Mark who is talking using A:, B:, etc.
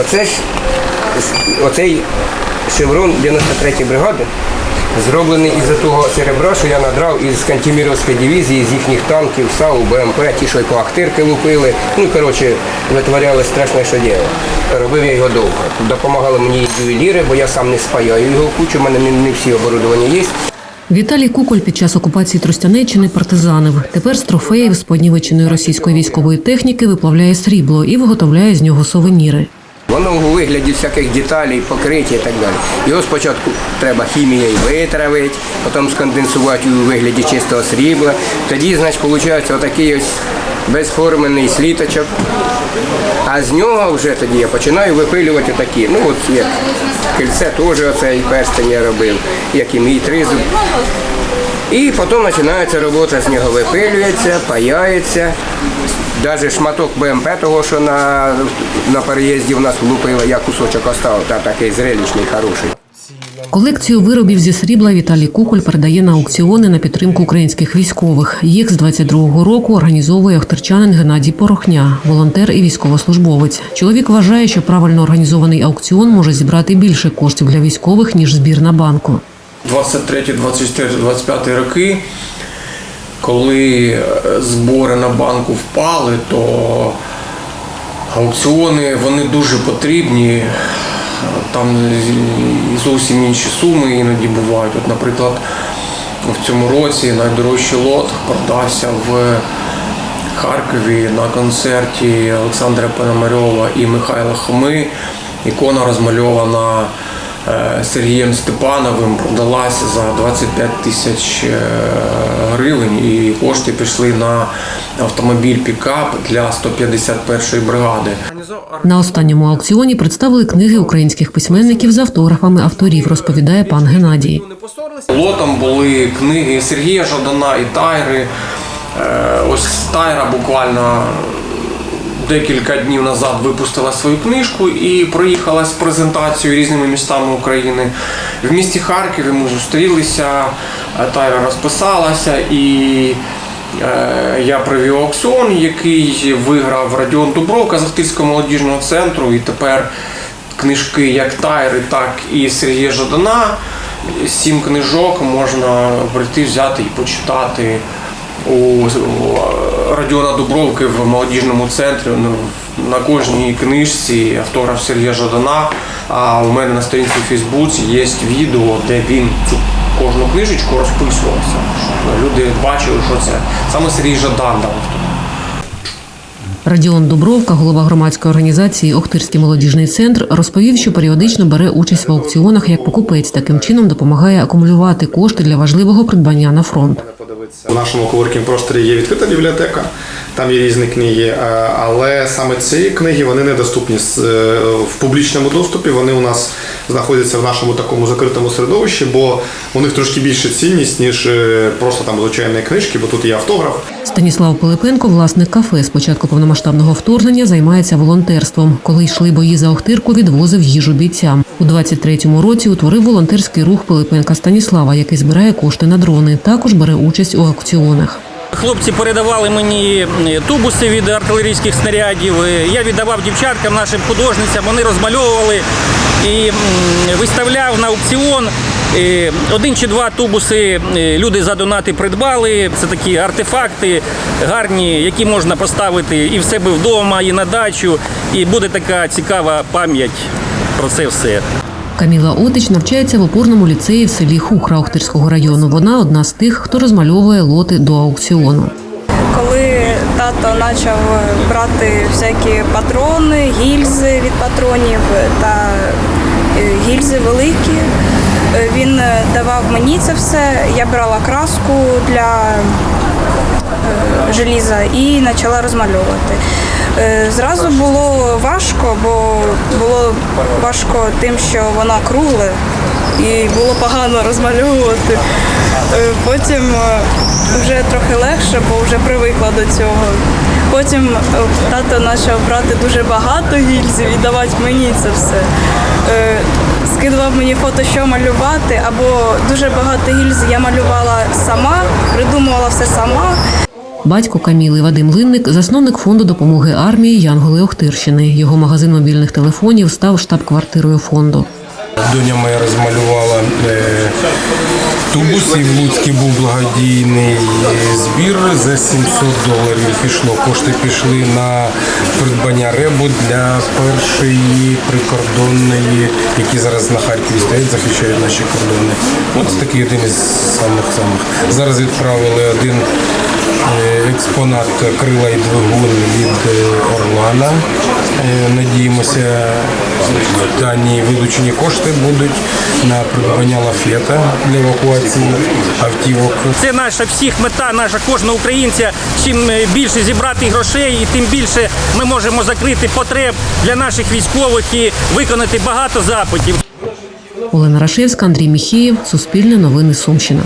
A: Оце ж оцей шеврон 93-ї бригади зроблений із того серебра, що я надрав із Кантіміровської дивізії, з їхніх танків, САУ, БМП, ті, що й по лупили. Ну, коротше, витворяли страшне, що діло. Робив я його довго. Допомагали мені ювеліри, бо я сам не спаяю його кучу, у мене не, всі оборудування є.
B: Віталій Куколь під час окупації Тростянеччини партизанив. Тепер з трофеїв з понівеченої російської військової техніки виплавляє срібло і виготовляє з нього сувеніри.
A: Воно у вигляді всяких деталей, покриття і так далі. Його спочатку треба хімією витравити, потім сконденсувати у вигляді чистого срібла. Тоді, значить, виходить отакий ось безформений сліточок. А з нього вже тоді я починаю випилювати отакі. Ну от як кільце теж оцей перстень я робив, як і мій тризуб. І потім починається робота з нього випилюється, паяється. Навіть шматок БМП, того, що на, на переїзді в нас влупили, я кусочок оставив, та такий зрелищний, хороший.
B: Колекцію виробів зі срібла Віталій Куколь передає на аукціони на підтримку українських військових. Їх з 22-го року організовує охтерчанин Геннадій Порохня, волонтер і військовослужбовець. Чоловік вважає, що правильно організований аукціон може зібрати більше коштів для військових ніж збір на банку.
C: 23, 24, 25 роки, коли е, збори на банку впали, то аукціони вони дуже потрібні. Там зовсім інші суми іноді бувають. От, наприклад, в цьому році найдорожчий лот продався в Харкові на концерті Олександра Пономарьова і Михайла Хоми. Ікона розмальована е, Сергієм Степановим, продалася за 25 тисяч е, гривень і кошти пішли на автомобіль пікап для 151-ї бригади.
B: На останньому аукціоні представили книги українських письменників з автографами авторів, розповідає пан Геннадій.
C: Лотом були книги Сергія Жадана і Тайри. Е, Ось Тайра буквально декілька днів назад випустила свою книжку і проїхала з презентацією різними містами України. В місті Харкові ми зустрілися, Тайра розписалася і е, я провів аукціон, який виграв Радіон Дубровка з Ахтирського молодіжного центру. І тепер книжки як Тайри, так і Сергія Жадана. Сім книжок можна прийти, взяти і почитати у у Радіона Дубровки в молодіжному центрі. Ну, На кожній книжці автограф Сергія Жадана. А у мене на сторінці в Фейсбуці є відео, де він цю кожну книжечку розписувався. Щоб люди бачили, що це саме Сергій Жадан дав.
B: Радіон Дубровка, голова громадської організації Охтирський молодіжний центр, розповів, що періодично бере участь в аукціонах як покупець. Таким чином допомагає акумулювати кошти для важливого придбання на фронт.
D: В нашому коворкінг просторі є відкрита бібліотека, там є різні книги, е, але саме ці книги вони недоступні е, в публічному доступі. Вони у нас знаходяться в нашому такому закритому середовищі, бо у них трошки більше цінність, ніж е, просто там звичайні книжки, бо тут є автограф.
B: Станіслав Пилипенко, власник кафе, з початку повномасштабного вторгнення займається волонтерством. Коли йшли бої за Охтирку, відвозив їжу бійцям. У 23-му році утворив волонтерський рух Пилипенка Станіслава, який збирає кошти на дрони. Також бере участь у аукціонах.
E: Хлопці передавали мені е, тубуси від артилерійських снарядів. Е, Я віддавав дівчаткам, нашим художницям. Вони розмальовували і виставляв на аукціон. Е, Один чи два тубуси люди за донати придбали. Це такі артефакти гарні, які можна поставити і в себе вдома, і на дачу. І буде така цікава пам'ять про це все.
B: Каміла Отич навчається в опорному ліцеї в селі Хухра Охтирського району. Вона одна з тих, хто розмальовує лоти до аукціону.
F: коли тато почав брати всякі патрони, гільзи від патронів та е, гільзи великі, е, він давав мені це все. Я брала краску для е, желіза і почала розмальовувати. Зразу було важко тим, що вона кругле, і було погано розмальовувати. Е, Потім е, вже трохи легше, бо вже привикла до цього. Потім е, тато почав брати дуже багато гільзів і давати мені це все. Скидував мені фото, що малювати, або дуже багато гільз я малювала сама, придумувала все сама.
B: Батько Каміли Вадим Линник, засновник фонду допомоги армії Янголи Охтирщини. Його магазин мобільних телефонів став штаб-квартирою фонду.
G: Доня моя розмалювала е, тубус, і в Луцькі був благодійний збір за 700 доларів. Пішло. Кошти пішли на придбання ребу для першої прикордонної, які зараз на Харкові стоять, захищають наші кордони. От такий один із самих самих. Зараз відправили один експонат крила і двигун від е, Орлана. Е, Надіємося, дані вилучені кошти будуть на придбання лафета для евакуації автівок.
E: Це наша всіх мета, наша кожного українця. Чим е, більше зібрати грошей, і тим більше ми можемо закрити потреб для наших військових і виконати багато запитів.
B: Олена Рашевська, Андрій Міхієв, Суспільне новини Сумщина.